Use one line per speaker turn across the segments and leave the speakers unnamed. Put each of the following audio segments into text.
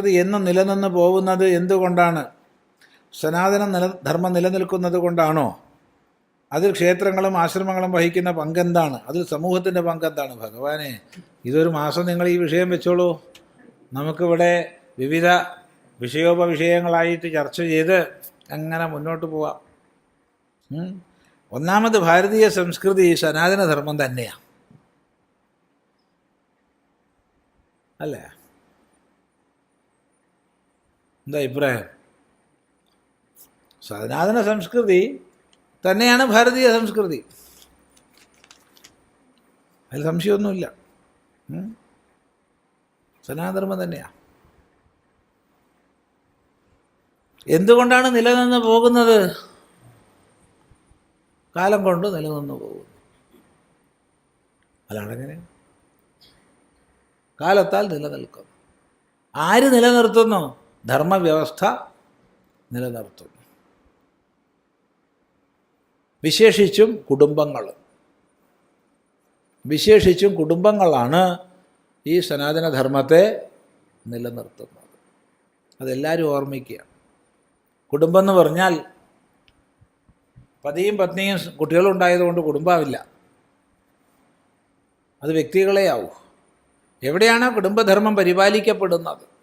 ഇത് എന്നും നിലനിന്ന് പോകുന്നത് എന്തുകൊണ്ടാണ്? സനാതന നില ധർമ്മം നിലനിൽക്കുന്നത് കൊണ്ടാണോ? അതിൽ ക്ഷേത്രങ്ങളും ആശ്രമങ്ങളും വഹിക്കുന്ന പങ്കെന്താണ് അതിൽ സമൂഹത്തിന്റെ പങ്കെന്താണ് ഭഗവാനെ ഇതൊരു മാസം നിങ്ങൾ ഈ വിഷയം വെച്ചോളൂ. നമുക്കിവിടെ വിവിധ വിഷയോപവിഷയങ്ങളായിട്ട് ചർച്ച ചെയ്ത് അങ്ങനെ മുന്നോട്ട് പോവാം. ഒന്നാമത് ഭാരതീയ സംസ്കൃതി സനാതനധർമ്മം തന്നെയാണ് അല്ലേ? എന്താ അഭിപ്രായം? സനാതന സംസ്കൃതി തന്നെയാണ് ഭാരതീയ സംസ്കൃതി. അതിൽ സംശയമൊന്നുമില്ല. സനാധർമ്മം തന്നെയാണ് എന്തുകൊണ്ടാണ് നിലനിന്ന് പോകുന്നത്? കാലം കൊണ്ട് നിലനിന്ന് പോകുന്നു. അതാണെങ്ങനെ കാലത്താൽ നിലനിൽക്കുന്നു. ആര് നിലനിർത്തുന്നു? ധർമ്മവ്യവസ്ഥ നിലനിർത്തുന്നു. വിശേഷിച്ചും കുടുംബങ്ങൾ. വിശേഷിച്ചും കുടുംബങ്ങളാണ് ഈ സനാതനധർമ്മത്തെ നിലനിർത്തുന്നത്. അതെല്ലാവരും ഓർമ്മിക്കുക. കുടുംബം എന്ന് പറഞ്ഞാൽ പതിയും പത്നിയും കുട്ടികളും ഉണ്ടായതുകൊണ്ട് കുടുംബമാവില്ല അത് വ്യക്തികളെ ആവൂ എവിടെയാണ് കുടുംബധർമ്മം പരിപാലിക്കപ്പെടുന്നത്?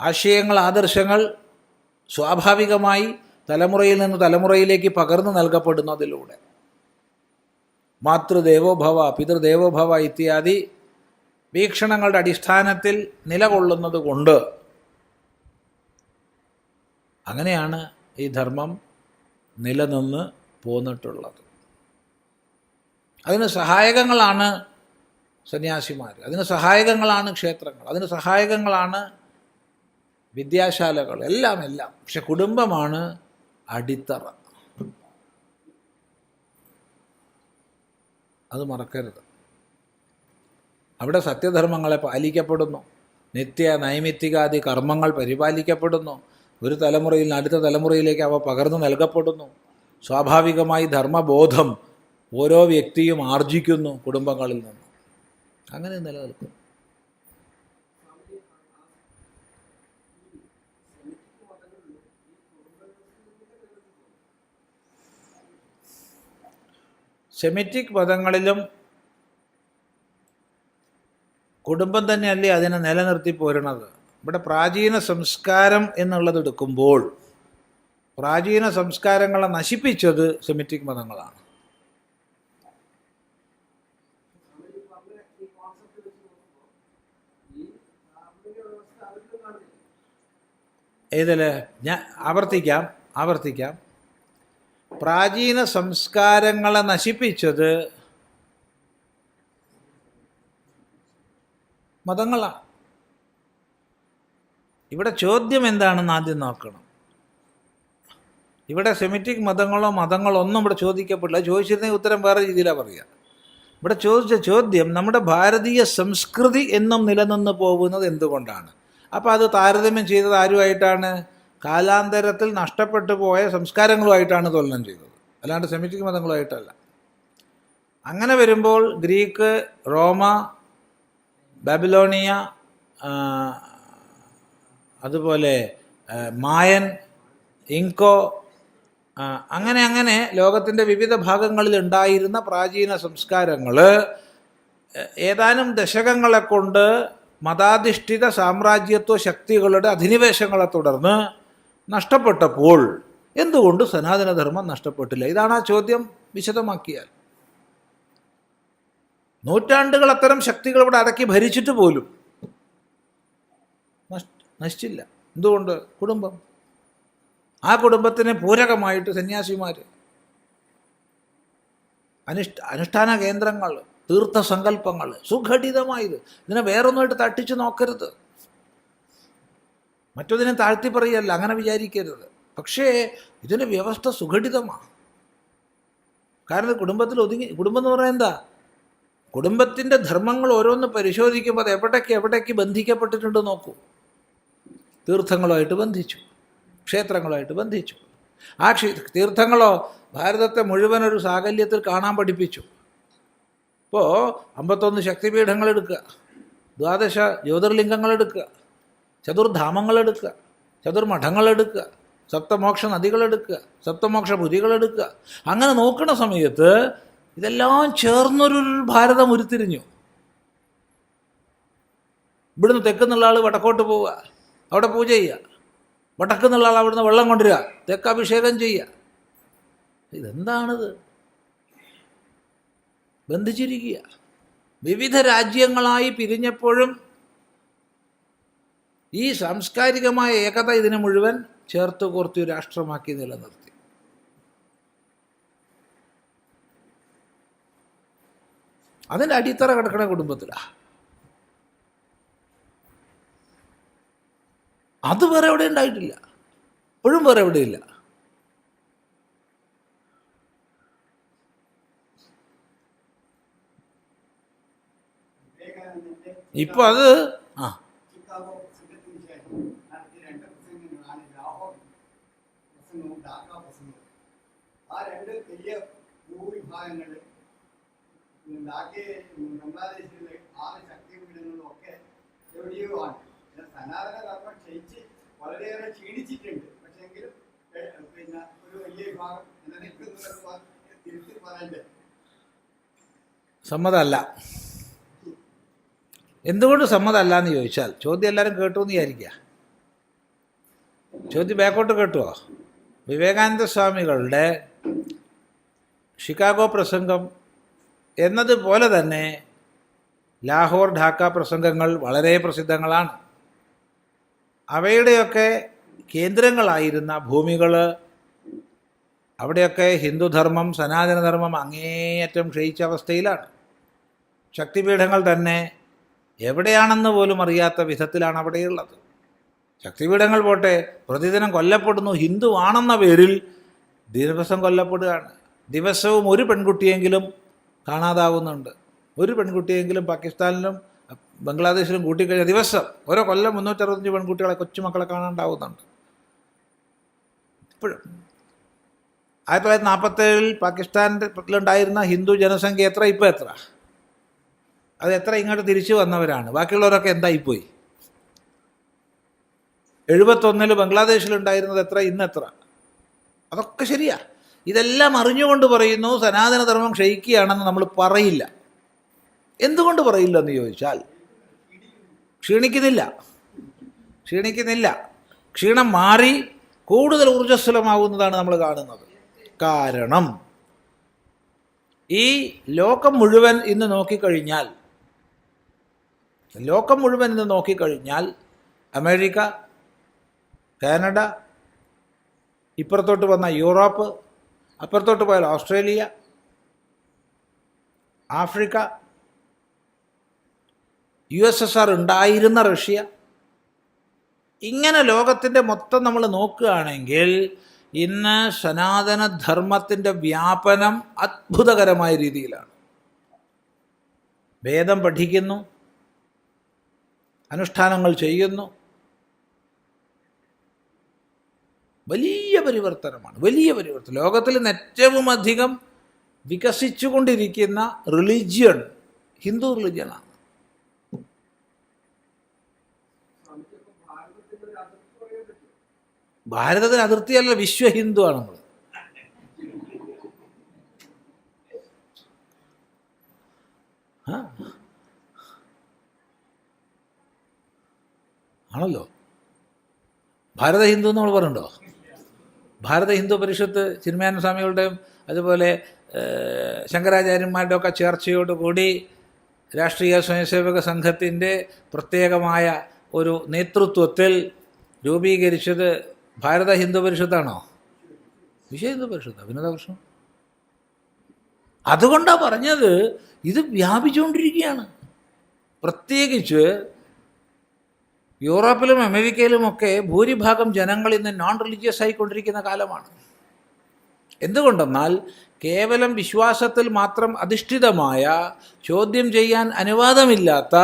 ആശയങ്ങൾ ആദർശങ്ങൾ സ്വാഭാവികമായി തലമുറയിൽ നിന്ന് തലമുറയിലേക്ക് പകർന്നു നൽകപ്പെടുന്നതിലൂടെ. മാതൃദേവോഭവ പിതൃദേവോഭവ ഇത്യാദി വീക്ഷണങ്ങളുടെ അടിസ്ഥാനത്തിൽ നിലകൊള്ളുന്നത് കൊണ്ട് അങ്ങനെയാണ് ഈ ധർമ്മം നിലനിന്ന് പോന്നിട്ടുള്ളത്. അതിന് സഹായകങ്ങളാണ് സന്യാസിമാർ അതിന് സഹായകങ്ങളാണ് ക്ഷേത്രങ്ങൾ അതിന് സഹായകങ്ങളാണ് വിദ്യാശാലകൾ എല്ലാം എല്ലാം. പക്ഷെ കുടുംബമാണ് അടിത്തറ. അത് മറക്കരുത്. അവിടെ സത്യധർമ്മങ്ങളെ പാലിക്കപ്പെടുന്നു. നിത്യ നൈമിത്തികാദി കർമ്മങ്ങൾ പരിപാലിക്കപ്പെടുന്നു. ഒരു തലമുറയിൽ നിന്ന് അടുത്ത തലമുറയിലേക്ക് അവ പകർന്നു നൽകപ്പെടുന്നു. സ്വാഭാവികമായി ധർമ്മബോധം ഓരോ വ്യക്തിയും ആർജിക്കുന്നു കുടുംബങ്ങളിൽ നിന്ന്. അങ്ങനെ നിലനിൽക്കുന്നു. സെമിറ്റിക് പദങ്ങളിലും കുടുംബം തന്നെയല്ലേ അതിനെ നിലനിർത്തി പോരണത് ഇവിടെ പ്രാചീന സംസ്കാരം എന്നുള്ളത് എടുക്കുമ്പോൾ പ്രാചീന സംസ്കാരങ്ങളെ നശിപ്പിച്ചത് സെമിറ്റിക് മതങ്ങളാണ്. ഏതല്ലേ? ഞാൻ ആവർത്തിക്കാം ആവർത്തിക്കാം. പ്രാചീന സംസ്കാരങ്ങളെ നശിപ്പിച്ചത് മതങ്ങളാണ്. ഇവിടെ ചോദ്യം എന്താണെന്ന് ആദ്യം നോക്കണം. ഇവിടെ സെമിറ്റിക് മതങ്ങളോ മതങ്ങളോ ഒന്നും ഇവിടെ ചോദിക്കപ്പെടില്ല. ചോദിച്ചിരുന്നെങ്കിൽ ഉത്തരം വേറെ രീതിയിലാണ് പറയുക ഇവിടെ ചോദിച്ച ചോദ്യം നമ്മുടെ ഭാരതീയ സംസ്കൃതി എന്നും നിലനിന്ന് പോകുന്നത് എന്തുകൊണ്ടാണ്? അപ്പോൾ അത് താരതമ്യം ചെയ്തത് ആരുമായിട്ടാണ്? കാലാന്തരത്തിൽ നഷ്ടപ്പെട്ടു പോയ സംസ്കാരങ്ങളുമായിട്ടാണ് തൊലനം ചെയ്തത്. അല്ലാണ്ട് സെമിറ്റിക് മതങ്ങളുമായിട്ടല്ല. അങ്ങനെ വരുമ്പോൾ ഗ്രീക്ക് റോമ ബാബിലോണിയ അതുപോലെ മായൻ ഇങ്കോ അങ്ങനെ അങ്ങനെ ലോകത്തിന്റെ വിവിധ ഭാഗങ്ങളിൽ ഉണ്ടായിരുന്ന പ്രാചീന സംസ്കാരങ്ങൾ ഏതാനും ദശകങ്ങളെ കൊണ്ട് മതാധിഷ്ഠിത സാമ്രാജ്യത്വ ശക്തികളുടെ അധിനിവേശങ്ങളെ തുടർന്ന് നഷ്ടപ്പെട്ടപ്പോൾ എന്തുകൊണ്ട് സനാതനധർമ്മം നഷ്ടപ്പെട്ടില്ല? ഇതാണ് ആ ചോദ്യം വിശദമാക്കിയാൽ. നൂറ്റാണ്ടുകൾ അത്തരം ശക്തികൾ ഇവിടെ അടക്കി ഭരിച്ചിട്ട് പോലും നശിച്ചില്ല. എന്തുകൊണ്ട്? കുടുംബം. ആ കുടുംബത്തിന് പൂരകമായിട്ട് സന്യാസിമാർ അനുഷ്ഠ അനുഷ്ഠാന കേന്ദ്രങ്ങൾ തീർത്ഥസങ്കല്പങ്ങൾ സുഘടിതമായത് ഇതിനെ വേറൊന്നുമായിട്ട് തട്ടിച്ചു നോക്കരുത്. മറ്റൊന്നിനെ താഴ്ത്തി പറയല്ല അങ്ങനെ വിചാരിക്കരുത്. പക്ഷേ ഇതിന് വ്യവസ്ഥ സുഘടിതമാണ്. കാരണം കുടുംബത്തിൽ ഒതുങ്ങി കുടുംബം എന്ന് പറയാൻ എന്താ? കുടുംബത്തിന്റെ ധർമ്മങ്ങൾ ഓരോന്ന് പരിശോധിക്കുമ്പോൾ അത് എവിടേക്ക് എവിടേക്ക് ബന്ധിക്കപ്പെട്ടിട്ടുണ്ട് നോക്കൂ. തീർത്ഥങ്ങളുമായിട്ട് ബന്ധിച്ചു ക്ഷേത്രങ്ങളുമായിട്ട് ബന്ധിച്ചു. ആ ക്ഷേ തീർത്ഥങ്ങളോ ഭാരതത്തെ മുഴുവൻ ഒരു സാകല്യത്തിൽ കാണാൻ പഠിപ്പിച്ചു. ഇപ്പോൾ അമ്പത്തൊന്ന് ശക്തിപീഠങ്ങൾ എടുക്കുക ദ്വാദശ ജ്യോതിർലിംഗങ്ങൾ എടുക്കുക ചതുർധാമങ്ങൾ ചതുർമഠങ്ങളെടുക്കുക സപ്തമോക്ഷ നദികളെടുക്കുക സപ്തമോക്ഷ ഭുതികളെടുക്കുക അങ്ങനെ നോക്കുന്ന സമയത്ത് ഇതെല്ലാം ചേർന്നൊരു ഭാരതം ഉരുത്തിരിഞ്ഞു. ഇവിടുന്ന് തെക്കുന്നുള്ള ആൾ വടക്കോട്ട് പോവുക അവിടെ പൂജ ചെയ്യുക. വടക്കുന്നുള്ള ആൾ അവിടുന്ന് വെള്ളം കൊണ്ടുവരിക തെക്ക് അഭിഷേകം ചെയ്യുക. ഇതെന്താണിത്? ബന്ധിച്ചിരിക്കുക. വിവിധ രാജ്യങ്ങളായി പിരിഞ്ഞപ്പോഴും ഈ സാംസ്കാരികമായ ഏകത ഇതിനെ മുഴുവൻ ചേർത്ത് കോർത്തി രാഷ്ട്രമാക്കി നിലനിർത്തി. അതിന്റെ അടിത്തറ കിടക്കണ കുടുംബത്തിലാ. അത് വേറെ എവിടെ ഉണ്ടായിട്ടില്ല. ഇപ്പോഴും വേറെ എവിടെയില്ല ഇപ്പൊ അത്
പ്രസംഗത്തിന് ശേഷം നടത്തിയ രണ്ട് പ്രസംഗങ്ങളാണ് ലാഹോർ പ്രസംഗവും ഡാക്ക പ്രസംഗവും ആ രണ്ട് വലിയ ഭൂവിഭാഗങ്ങളിൽ ഡാക്കയെ ബംഗ്ലാദേശിലെ ആറ് ശക്തിപീഠങ്ങളും ഒക്കെ എവിടെയോ ആണ്. പിന്നെ സനാതന ധർമ്മം ക്ഷയിച്ച് വളരെയേറെ ക്ഷീണിച്ചിട്ടുണ്ട്. പക്ഷെങ്കിലും പിന്നെ ഒരു വലിയ വിഭാഗം നിലനിൽക്കുന്നു തിരുത്തി പറയണ്ടേ
സമ്മതമല്ല. എന്തുകൊണ്ട് സമ്മതമല്ല എന്ന് ചോദിച്ചാൽ ചോദ്യം എല്ലാവരും കേട്ടു എന്ന് വിചാരിക്കുക. ചോദ്യം ബാക്കോട്ട് കേട്ടുവോ? വിവേകാനന്ദ സ്വാമികളുടെ ഷിക്കാഗോ പ്രസംഗം എന്നതുപോലെ തന്നെ ലാഹോർ ഢാക്ക പ്രസംഗങ്ങൾ വളരെ പ്രസിദ്ധങ്ങളാണ്. അവയുടെയൊക്കെ കേന്ദ്രങ്ങളായിരുന്ന ഭൂമികൾ അവിടെയൊക്കെ ഹിന്ദുധർമ്മം സനാതനധർമ്മം അങ്ങേയറ്റം ക്ഷയിച്ച അവസ്ഥയിലാണ്. ശക്തിപീഠങ്ങൾ തന്നെ എവിടെയാണെന്ന് പോലും അറിയാത്ത വിധത്തിലാണ് അവിടെയുള്ളത്. ശക്തിപീഠങ്ങൾ പോട്ടെ പ്രതിദിനം കൊല്ലപ്പെടുന്നു ഹിന്ദു ആണെന്ന പേരിൽ ദിവസം കൊല്ലപ്പെടുകയാണ്. ദിവസവും ഒരു പെൺകുട്ടിയെങ്കിലും കാണാതാവുന്നുണ്ട്. ഒരു പെൺകുട്ടിയെങ്കിലും പാകിസ്ഥാനിലും ബംഗ്ലാദേശിലും കൂട്ടിക്കഴിഞ്ഞ ദിവസം ഓരോ കൊല്ലം മുന്നൂറ്ററുപത്തഞ്ച് പെൺകുട്ടികളെ കൊച്ചുമക്കളെ കാണാണ്ടാവുന്നുണ്ട്. ഇപ്പോഴും ആയിരത്തി തൊള്ളായിരത്തി നാൽപ്പത്തേഴിൽ പാകിസ്ഥാനിലുണ്ടായിരുന്ന ഹിന്ദു ജനസംഖ്യ എത്ര? ഇപ്പോൾ എത്ര? അത് എത്ര ഇങ്ങോട്ട് തിരിച്ചു വന്നവരാണ്. ബാക്കിയുള്ളവരൊക്കെ എന്തായിപ്പോയി? എഴുപത്തൊന്നിൽ ബംഗ്ലാദേശിലുണ്ടായിരുന്നത് എത്ര? ഇന്ന് എത്ര അതൊക്കെ ശരിയാ. ഇതെല്ലാം അറിഞ്ഞുകൊണ്ട് പറയുന്നു സനാതനധർമ്മം ക്ഷയിക്കുകയാണെന്ന് നമ്മൾ പറയില്ല. എന്തുകൊണ്ട് പറയില്ല എന്ന് ചോദിച്ചാൽ ക്ഷീണിക്കുന്നില്ല. ക്ഷീണിക്കുന്നില്ല. ക്ഷീണം മാറി കൂടുതൽ ഊർജസ്വലമാകുന്നതാണ് നമ്മൾ കാണുന്നത്. കാരണം ഈ ലോകം മുഴുവൻ ഇന്ന് നോക്കിക്കഴിഞ്ഞാൽ ലോകം മുഴുവൻ ഇന്ന് നോക്കിക്കഴിഞ്ഞാൽ അമേരിക്ക കാനഡ ഇപ്പുറത്തോട്ട് വന്ന യൂറോപ്പ് അപ്പുറത്തോട്ട് പോയാൽ Australia Africa U S S R ഉണ്ടായിരുന്ന റഷ്യ. ഇങ്ങനെ ലോകത്തിന്റെ മൊത്തം നമ്മൾ നോക്കുകയാണെങ്കിൽ ഇന്ന് സനാതനധർമ്മത്തിന്റെ വ്യാപനം അത്ഭുതകരമായ രീതിയിലാണ്. വേദം പഠിക്കുന്നു അനുഷ്ഠാനങ്ങൾ ചെയ്യുന്നു. വലിയ പരിവർത്തനമാണ്. വലിയ പരിവർത്തനം. ലോകത്തിൽ ഏറ്റവും അധികം വികസിച്ചുകൊണ്ടിരിക്കുന്ന റിലിജിയൺ ഹിന്ദു റിലിജിയനാണ് ഭാരതത്തിന് അതിർത്തിയല്ല വിശ്വ ഹിന്ദുവാണ് നമ്മൾ ആ. ആണല്ലോ. ഭാരത ഹിന്ദു നമ്മൾ പറയുന്നുണ്ടോ ഭാരത ഹിന്ദു പരിഷത്ത് ചിന്മയാനന്ദ സ്വാമികളുടെയും അതുപോലെ ശങ്കരാചാര്യന്മാരുടെ ഒക്കെ ചേർച്ചയോട് കൂടി രാഷ്ട്രീയ സ്വയംസേവക സംഘത്തിന്റെ പ്രത്യേകമായ ഒരു നേതൃത്വത്തിൽ രൂപീകരിച്ചത് ഭാരത ഹിന്ദു പരിഷത്താണോ? വിശ്വ ഹിന്ദു പരിഷത്ത് പ്രശ്നം അതുകൊണ്ടാണ് പറഞ്ഞത് ഇത് വ്യാപിച്ചുകൊണ്ടിരിക്കുകയാണ്. പ്രത്യേകിച്ച് യൂറോപ്പിലും അമേരിക്കയിലും ഒക്കെ ഭൂരിഭാഗം ജനങ്ങൾ ഇന്ന് നോൺ റിലീജിയസ് ആയിക്കൊണ്ടിരിക്കുന്ന കാലമാണ്. എന്തുകൊണ്ടെന്നാൽ കേവലം വിശ്വാസത്തിൽ മാത്രം അധിഷ്ഠിതമായ ചോദ്യം ചെയ്യാൻ അനുവാദമില്ലാത്ത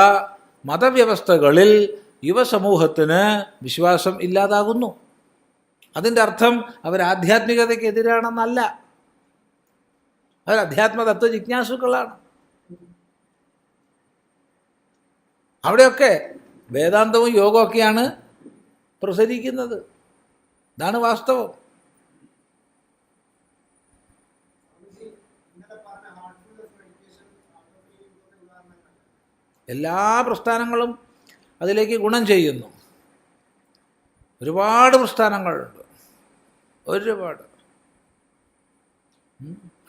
മതവ്യവസ്ഥകളിൽ യുവസമൂഹത്തിന് വിശ്വാസം ഇല്ലാതാകുന്നു. അതിന്റെ അർത്ഥം അവർ ആധ്യാത്മികതയ്ക്ക് എതിരാണെന്നല്ല അവർ അധ്യാത്മ തത്വ ജിജ്ഞാസുക്കളാണ്. അവിടെയൊക്കെ വേദാന്തവും യോഗമൊക്കെയാണ് പ്രസരിക്കുന്നത്. ഇതാണ് വാസ്തവം. എല്ലാ പ്രസ്ഥാനങ്ങളും അതിലേക്ക് ഗുണം ചെയ്യുന്നു. ഒരുപാട് പ്രസ്ഥാനങ്ങളുണ്ട്. ഒരുപാട്.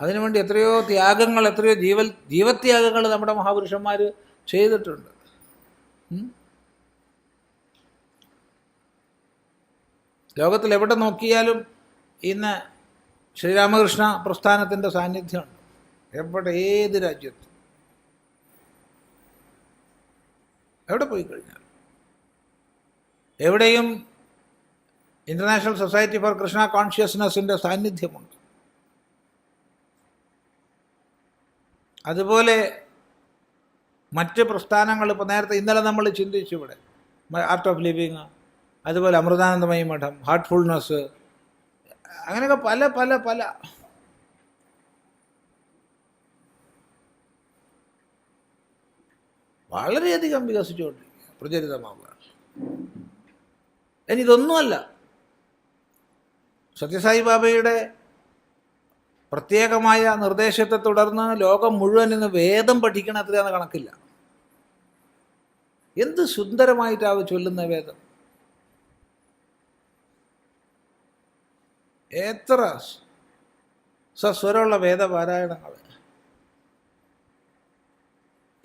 അതിനുവേണ്ടി എത്രയോ ത്യാഗങ്ങൾ എത്രയോ ജീവ ജീവത്യാഗങ്ങൾ നമ്മുടെ മഹാപുരുഷന്മാർ ചെയ്തിട്ടുണ്ട്. ലോകത്തിൽ എവിടെ നോക്കിയാലും ഇന്ന് ശ്രീരാമകൃഷ്ണ പ്രസ്ഥാനത്തിന്റെ സാന്നിധ്യമുണ്ട്. എവിടെ ഏത് രാജ്യത്ത്. എവിടെ പോയി കഴിഞ്ഞാൽ എവിടെയും ഇന്റർനാഷണൽ സൊസൈറ്റി ഫോർ കൃഷ്ണ കോൺഷ്യസ്നെസ്സിന്റെ സാന്നിധ്യമുണ്ട്. അതുപോലെ മറ്റ് പ്രസ്ഥാനങ്ങൾ ഇപ്പോൾ നേരത്തെ ഇന്നലെ നമ്മൾ ചിന്തിച്ചു ഇവിടെ. ആർട്ട് ഓഫ് ലിവിങ് അതുപോലെ അമൃതാനന്ദമയ മഠം ഹാർട്ട്ഫുൾനെസ് അങ്ങനെയൊക്കെ പല പല പല. വളരെയധികം വികസിച്ചുകൊണ്ടിരിക്കുക പ്രചരിതമാവുകയാണ്. ഇനി ഇതൊന്നുമല്ല. സത്യസായി ബാബയുടെ പ്രത്യേകമായ നിർദ്ദേശത്തെ തുടർന്ന് ലോകം മുഴുവൻ ഇന്ന് വേദം പഠിക്കണ അത്രയാണ് കണക്കില്ല. എന്ത് സുന്ദരമായിട്ടാവും ചൊല്ലുന്ന വേദം? എത്ര സസ്വരമുള്ള വേദപാരായണങ്ങൾ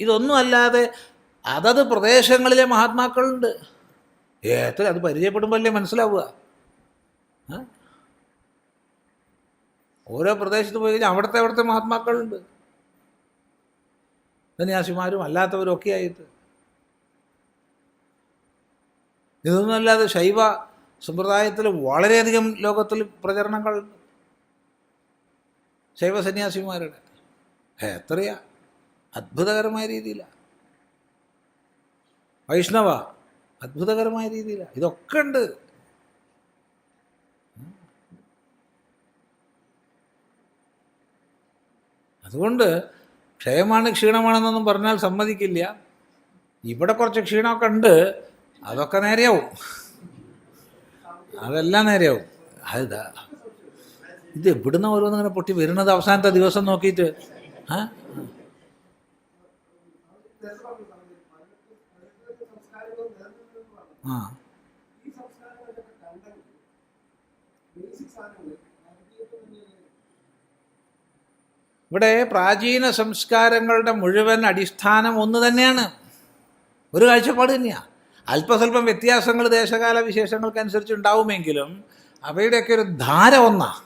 ഇതൊന്നുമല്ലാതെ അതത് പ്രദേശങ്ങളിലെ മഹാത്മാക്കളുണ്ട്. എത്ര അത് പരിചയപ്പെടുമ്പോഴല്ലേ മനസ്സിലാവുക? ഓരോ പ്രദേശത്ത് പോയി കഴിഞ്ഞാൽ അവിടുത്തെ അവിടുത്തെ മഹാത്മാക്കളുണ്ട്. സന്യാസിമാരും അല്ലാത്തവരും ഒക്കെ ആയിട്ട്. ഇതൊന്നുമല്ലാതെ ശൈവ സമ്പ്രദായത്തിൽ വളരെയധികം ലോകത്തിൽ പ്രചരണങ്ങൾ ശൈവസന്യാസിമാരുടെ എത്രയാ? അത്ഭുതകരമായ രീതിയിലാണ് വൈഷ്ണവ അത്ഭുതകരമായ രീതിയിലാണ് ഇതൊക്കെ ഉണ്ട്. അതുകൊണ്ട് ക്ഷയമാണ് ക്ഷീണമാണെന്നൊന്നും പറഞ്ഞാൽ സമ്മതിക്കില്ല. ഇവിടെ കുറച്ച് ക്ഷീണമൊക്കെ ഉണ്ട്. അതൊക്കെ നേരെയാവും. അതെല്ലാം നേരെയാവും. അതാ ഇത് എവിടുന്ന ഓരോന്നിങ്ങനെ പൊട്ടി വരുന്നത് അവസാനത്തെ ദിവസം നോക്കിയിട്ട്? ആ? ആ. ഇവിടെ പ്രാചീന സംസ്കാരങ്ങളുടെ മുഴുവൻ അടിസ്ഥാനം ഒന്ന് തന്നെയാണ്. ഒരു കാഴ്ചപ്പാട് തന്നെയാണ് അല്പസ്വല്പം വ്യത്യാസങ്ങൾ ദേശകാല വിശേഷങ്ങൾക്കനുസരിച്ച് ഉണ്ടാവുമെങ്കിലും അവയുടെയൊക്കെ ഒരു ധാര ഒന്നാ.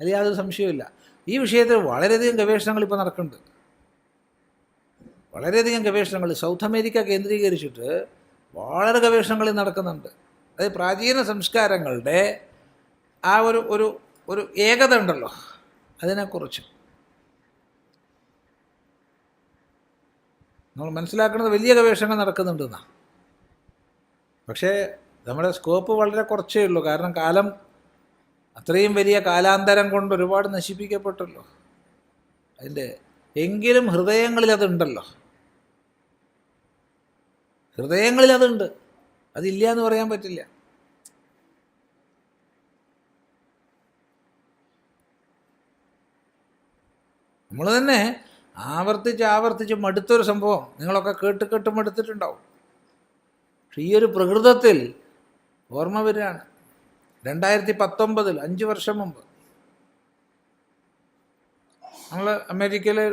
അതിൽ യാതൊരു സംശയമില്ല ഈ വിഷയത്തിൽ വളരെയധികം ഗവേഷണങ്ങൾ ഇപ്പോൾ നടക്കുന്നുണ്ട്. വളരെയധികം ഗവേഷണങ്ങൾ സൗത്ത് അമേരിക്ക കേന്ദ്രീകരിച്ചിട്ട് വളരെ ഗവേഷണങ്ങൾ നടക്കുന്നുണ്ട്. അതായത് പ്രാചീന സംസ്കാരങ്ങളുടെ ആ ഒരു ഒരു ഒരു ഏകത ഉണ്ടല്ലോ. അതിനെക്കുറിച്ച്. നമ്മൾ മനസ്സിലാക്കുന്നത് വലിയ ഗവേഷണങ്ങൾ നടക്കുന്നുണ്ടെന്നാ. പക്ഷേ നമ്മുടെ സ്കോപ്പ് വളരെ കുറച്ചേ ഉള്ളൂ. കാരണം കാലം അത്രയും വലിയ കാലാന്തരം കൊണ്ട് ഒരുപാട് നശിപ്പിക്കപ്പെട്ടല്ലോ. അതിന്റെ എങ്കിലും ഹൃദയങ്ങളിൽ അതുണ്ടല്ലോ ഹൃദയങ്ങളിൽ അതുണ്ട് അതില്ല എന്ന് പറയാൻ പറ്റില്ല. നമ്മൾ തന്നെ ആവർത്തിച്ച് ആവർത്തിച്ച് മടുത്തൊരു സംഭവം. നിങ്ങളൊക്കെ കേട്ട് കേട്ട് മടുത്തിട്ടുണ്ടാവും. ഈ ഒരു പ്രകൃതത്തിൽ ഓർമ്മ വരികയാണ്. രണ്ടായിരത്തി പത്തൊമ്പതിൽ അഞ്ച് വർഷം മുമ്പ്. നമ്മൾ അമേരിക്കയിലെ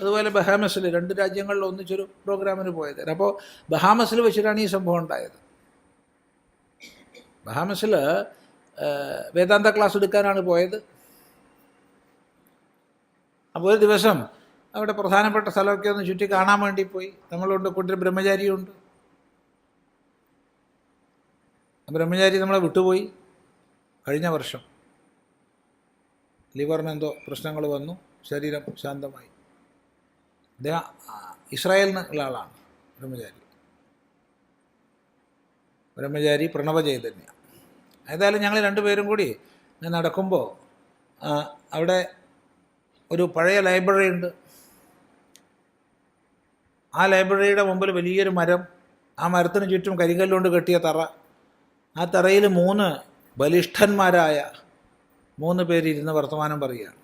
അതുപോലെ ബഹാമസിൽ രണ്ട് രാജ്യങ്ങളിൽ ഒന്നിച്ചൊരു പ്രോഗ്രാമിന് പോയത് അപ്പോൾ ബഹാമസിൽ വെച്ചിട്ടാണ് ഈ സംഭവം ഉണ്ടായത്. ബഹാമസിൽ വേദാന്ത ക്ലാസ് എടുക്കാനാണ് പോയത്. അപ്പോൾ ഒരു ദിവസം അവിടെ പ്രധാനപ്പെട്ട സ്ഥലമൊക്കെ ഒന്ന് ചുറ്റി കാണാൻ വേണ്ടി പോയി. നമ്മളുണ്ട് കൂട്ടർ ബ്രഹ്മചാരിയുണ്ട് ആ ബ്രഹ്മചാരി നമ്മളെ വിട്ടുപോയി. കഴിഞ്ഞ വർഷം ലിവറിന് എന്തോ പ്രശ്നങ്ങൾ വന്നു. ശരീരം ശാന്തമായി. അദ്ദേഹം ഇസ്രായേലിന് നിന്നുള്ള ആളാണ് ബ്രഹ്മചാരി. ബ്രഹ്മചാരി പ്രണവ ചൈതന്യ. ഏതായാലും ഞങ്ങൾ രണ്ടുപേരും കൂടി നടക്കുമ്പോൾ അവിടെ ഒരു പഴയ ലൈബ്രറി ഉണ്ട്. ആ ലൈബ്രറിയുടെ മുമ്പിൽ വലിയൊരു മരം ആ മരത്തിന് ചുറ്റും കരിങ്കല്ലുകൊണ്ട് കെട്ടിയ തറ. ആ തറയിൽ മൂന്ന് ബലിഷ്ഠന്മാരായ മൂന്ന് പേരിരുന്ന് വർത്തമാനം പറയുകയാണ്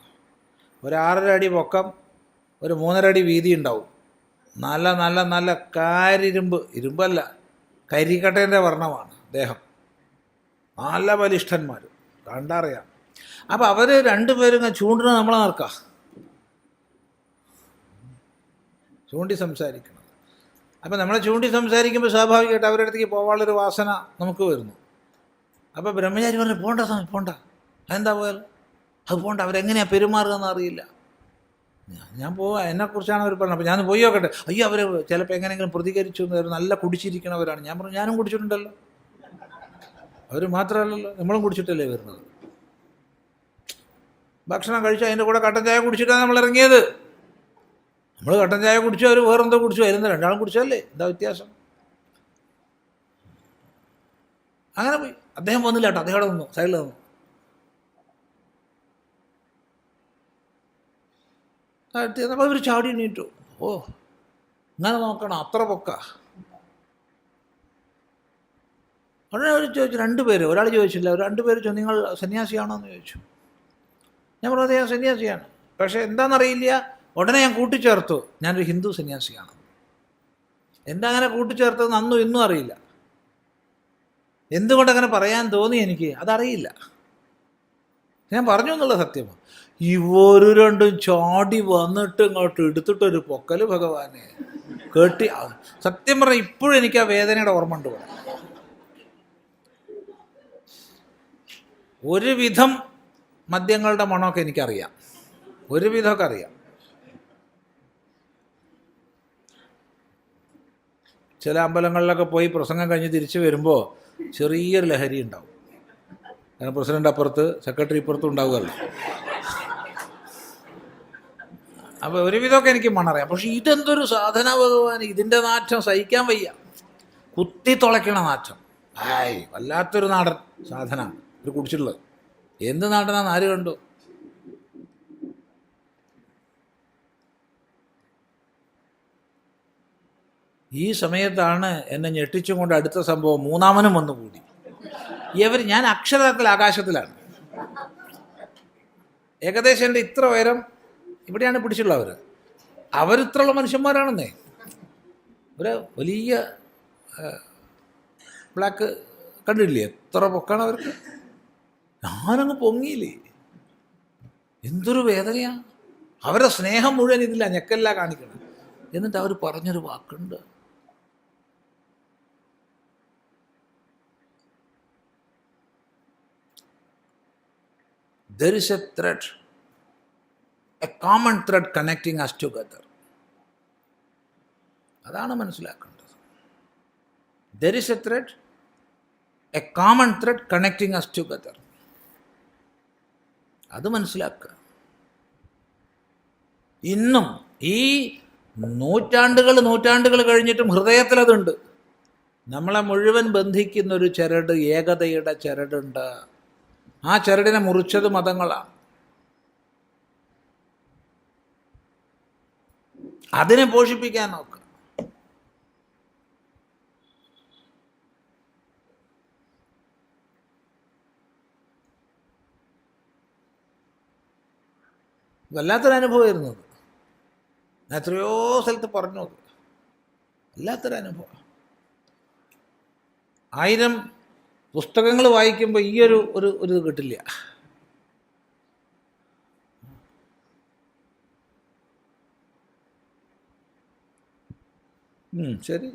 ഒരു അടി പൊക്കം ഒരു മൂന്നര അടി വീതി ഉണ്ടാവും. നല്ല നല്ല നല്ല കാരിരുമ്പ് ഇരുമ്പല്ല കരിക്കട്ടേന്റെ വർണമാണ് ദേഹം. നല്ല ബലിഷ്ഠന്മാർ കണ്ടറിയാം അപ്പം അവർ രണ്ടുപേരും ചൂണ്ടിന് നമ്മളെ നിർക്ക. ചൂണ്ടി സംസാരിക്കണം. അപ്പം നമ്മളെ ചൂണ്ടി സംസാരിക്കുമ്പോൾ സ്വാഭാവികമായിട്ട് അവരുടെ അടുത്തേക്ക് പോകാനുള്ളൊരു വാസന നമുക്ക് വരുന്നു. അപ്പോൾ ബ്രഹ്മചാരി പറഞ്ഞു പോണ്ട സ്വാമി പോണ്ട. അതെന്താ പോയത്? അത് പോണ്ട അവരെങ്ങനെയാണ് പെരുമാറുക എന്ന് അറിയില്ല. ഞാൻ- പോവാ എന്നെക്കുറിച്ചാണ് അവർ പറഞ്ഞത്. അപ്പോൾ ഞാൻ പോയി നോക്കട്ടെ. അയ്യോ അവർ ചിലപ്പോൾ എങ്ങനെയെങ്കിലും പ്രതികരിച്ചു എന്ന് നല്ല കുടിച്ചിരിക്കണവരാണ്. ഞാൻ പറഞ്ഞു ഞാനും കുടിച്ചിട്ടുണ്ടല്ലോ. അവർ മാത്രമല്ലല്ലോ നമ്മളും കുടിച്ചിട്ടല്ലേ വരുന്നത്. ഭക്ഷണം കഴിച്ചു അതിന്റെ കൂടെ കട്ടൻ ചായ കുടിച്ചിട്ടാണ് നമ്മൾ ഇറങ്ങിയത്. നമ്മൾ കട്ടൻ ചായ കുടിച്ചു അവർ വേറെന്തോ കുടിച്ചു. വരുന്ന രണ്ടാളും കുടിച്ചല്ലേ എന്താ വ്യത്യാസം? അങ്ങനെ പോയി. അദ്ദേഹം വന്നില്ല കേട്ടോ. അദ്ദേഹം അവിടെ നിന്നു. സൈഡിൽ അപ്പോൾ ഇവർ ചാടി എണീറ്റു. ഓ ഇങ്ങനെ നോക്കണം. അത്ര പൊക്ക. ഉടനെ അവർ ചോദിച്ചു രണ്ട് പേര്. ഒരാൾ ചോദിച്ചില്ല. രണ്ട് പേര് ചോദിച്ചു നിങ്ങൾ സന്യാസിയാണോ? എന്ന് ചോദിച്ചു. ഞാൻ പറഞ്ഞത് ഞാൻ സന്യാസിയാണ്. പക്ഷേ എന്താണെന്നറിയില്ല. ഉടനെ ഞാൻ കൂട്ടിച്ചേർത്തു. ഞാനൊരു ഹിന്ദു സന്യാസിയാണ്. എന്താ അങ്ങനെ കൂട്ടിച്ചേർത്തതെന്ന് അന്നും ഇന്നും അറിയില്ല. എന്തുകൊണ്ട് അങ്ങനെ പറയാൻ തോന്നി എനിക്ക്? അതറിയില്ല. ഞാൻ പറഞ്ഞു എന്നുള്ള സത്യമാണ് ഇവർ രണ്ടും ചാടി വന്നിട്ട് ഇങ്ങോട്ട് എടുത്തിട്ടൊരു പൊക്കൽ ഭഗവാനെ. കേട്ടി. സത്യം പറഞ്ഞാൽ ഇപ്പോഴും എനിക്ക് ആ വേദനയുടെ ഓർമ്മ ഉണ്ട് ഒരുവിധം മദ്യങ്ങളുടെ മണമൊക്കെ എനിക്കറിയാം. ഒരുവിധമൊക്കെ അറിയാം. ചില അമ്പലങ്ങളിലൊക്കെ പോയി പ്രസംഗം കഴിഞ്ഞ് തിരിച്ചു വരുമ്പോൾ ചെറിയൊരു ലഹരി ഉണ്ടാവും. കാരണം പ്രസിഡന്റ് അപ്പുറത്ത് സെക്രട്ടറി ഇപ്പുറത്തും ഉണ്ടാവുമല്ലോ അപ്പോൾ ഒരുവിധമൊക്കെ എനിക്ക് മണറിയാം. പക്ഷേ ഇതെന്തൊരു സാധന ഭഗവാൻ ഇതിന്റെ നാറ്റം സഹിക്കാൻ വയ്യ. കുത്തി തുളയ്ക്കണ നാറ്റം. ആയ് വല്ലാത്തൊരു നാടൻ സാധന ഇത് കുടിച്ചിട്ടുള്ളത്. എന്ത് നാടനാന്ന് ആര് കണ്ടു? ഈ സമയത്താണ് എന്നെ ഞെട്ടിച്ചും കൊണ്ട് അടുത്ത സംഭവം മൂന്നാമനും വന്നു കൂടി. ഇവർ ഞാൻ അക്ഷരത്തിൽ ആകാശത്തിലാണ്. ഏകദേശം എന്റെ ഇത്ര ഉയരം ഇവിടെയാണ് പിടിച്ചുള്ളവർ അവരിത്രയുള്ള മനുഷ്യന്മാരാണെന്നേ. ഒരു വലിയ ബ്ലാക്ക് കണ്ടില്ലേ എത്ര പൊക്കാണ് അവർക്ക്? ഞാനങ്ങ് പൊങ്ങിയില്ലേ? എന്തൊരു വേദനയാണ് അവരുടെ സ്നേഹം മുഴുവൻ ഇതില്ല ഞെക്കല്ല കാണിക്കണം. എന്നിട്ട് അവർ പറഞ്ഞൊരു വാക്കുണ്ട്. There is a thread, a common thread connecting us together. അതാണ് മനസ്സിലാക്കേണ്ടത്. There is a thread a common thread connecting us together അത് മനസ്സിലാക്കുക. ഇന്നും ഈ നൂറ്റാണ്ടുകൾ നൂറ്റാണ്ടുകൾ കഴിഞ്ഞിട്ടും ഹൃദയത്തിൽ അതുണ്ട്. നമ്മളെ മുഴുവൻ ബന്ധിക്കുന്ന ഒരു ചരട് ഏകതയുടെ ചരടുണ്ട്. ആ ചരടിനെ മുറിച്ചത് മതങ്ങളാണ് അതിനെ പോഷിപ്പിക്കാൻ നോക്കുക വല്ലാത്തൊരു അനുഭവമായിരുന്നു എത്രയോ സ്ഥലത്ത് പറഞ്ഞു വല്ലാത്തൊരു അനുഭവം. ആയിരം പുസ്തകങ്ങൾ വായിക്കുമ്പോൾ ഈ ഒരു ഒരു ഇത് കിട്ടില്ല. ശരി.